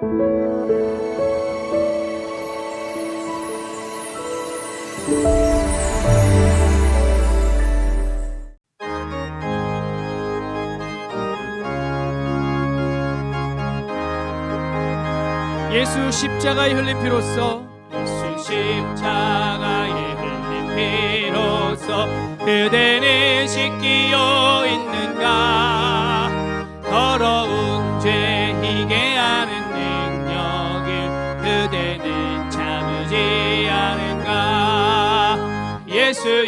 예수 십자가의 흘린 피로써 예수 십자가에 흘린 피로써 그대는 씻기어 있는가 예수의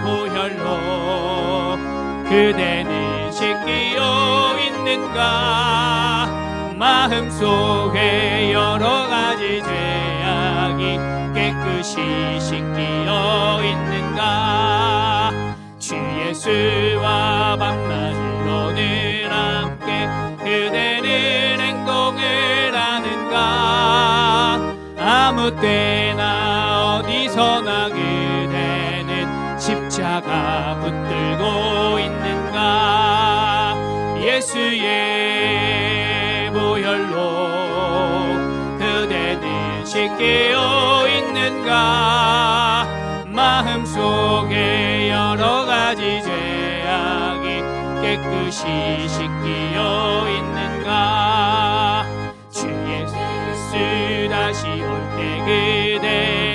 보혈로 그대는 씻기어 있는가? 마음속에 여러 가지 죄악이 깨끗이 씻기어 있는가? 주 예수와 밤낮으로는 함께 그대는 행동을 하는가? 아무 때나 어디서나 그대는 십자가 붙들고 있는가? 예수의 보혈로 그대는 씻기어 있는가? 마음속에 여러 가지 죄악이 깨끗이 씻기어 있는가? 주 예수 다시 올 때 그대는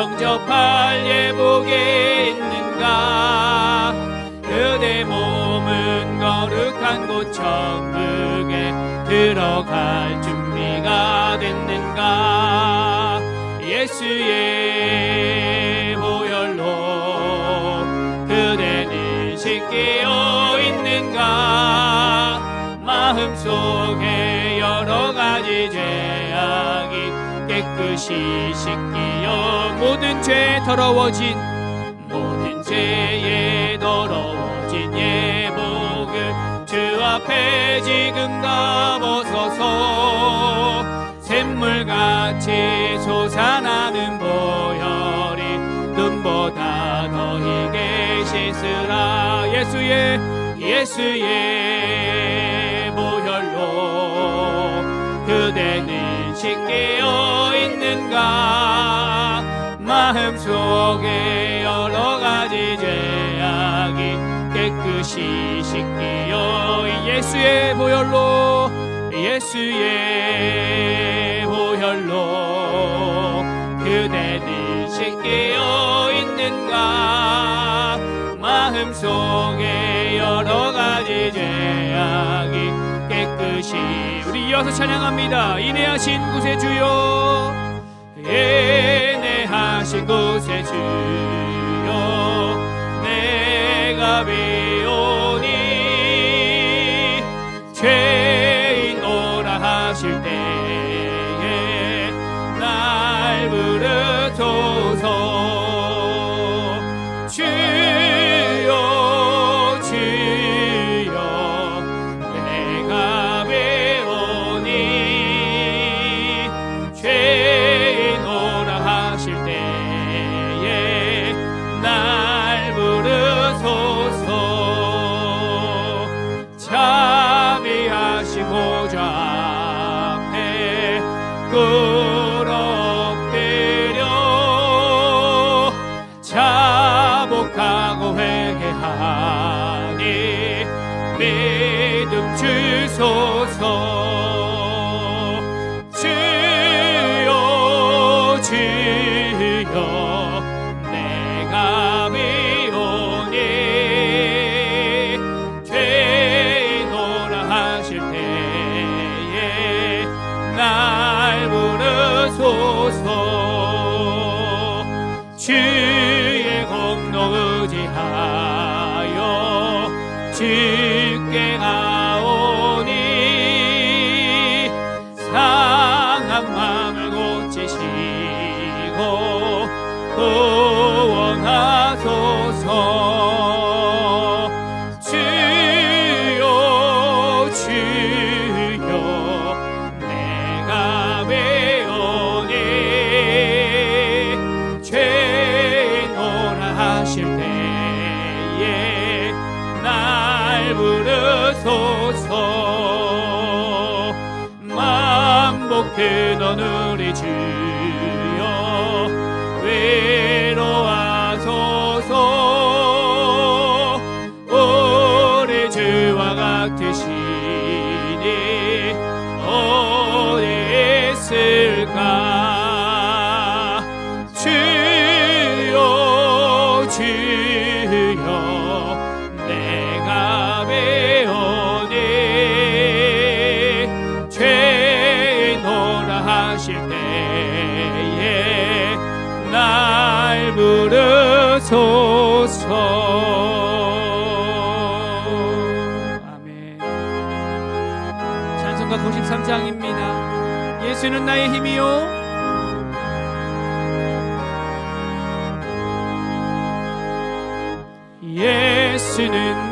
영접할 예복에 있는가? 그대 몸은 거룩한 곳 천국에 들어갈 준비가 됐는가? 예수의 보혈로 그대는 씻기어 있는가? 마음속에 여러 가지 죄악이 깨끗이 씻기어 모든 죄 더러워진 모든 죄에 더러워진 예복을 주 앞에 지금 다 벗어서 샘물같이 솟아나는 보혈이 눈보다 더 희게 씻으라. 예수의 예수의 보혈로 그대는 씻기어 있는가? 마음속에 여러 가지 죄악이 깨끗이 씻기어 예수의 보혈로 예수의 보혈로 그대는 씻기어 있는가? 마음속에 여러 가지 죄악이 깨끗이 우리 이어서 찬양합니다. 인내하신 구세주여 인내하신 구세주여 내가 비 꿇어엎드려 자복하고 회개하니 믿음 주소서 주옵소서. 주의 공로 의지하여 주께 가오니 상한 마음을 고치시고 큰 오늘이 주 아멘. 찬송가 93장입니다. 예수는 나의 힘이요. 예수는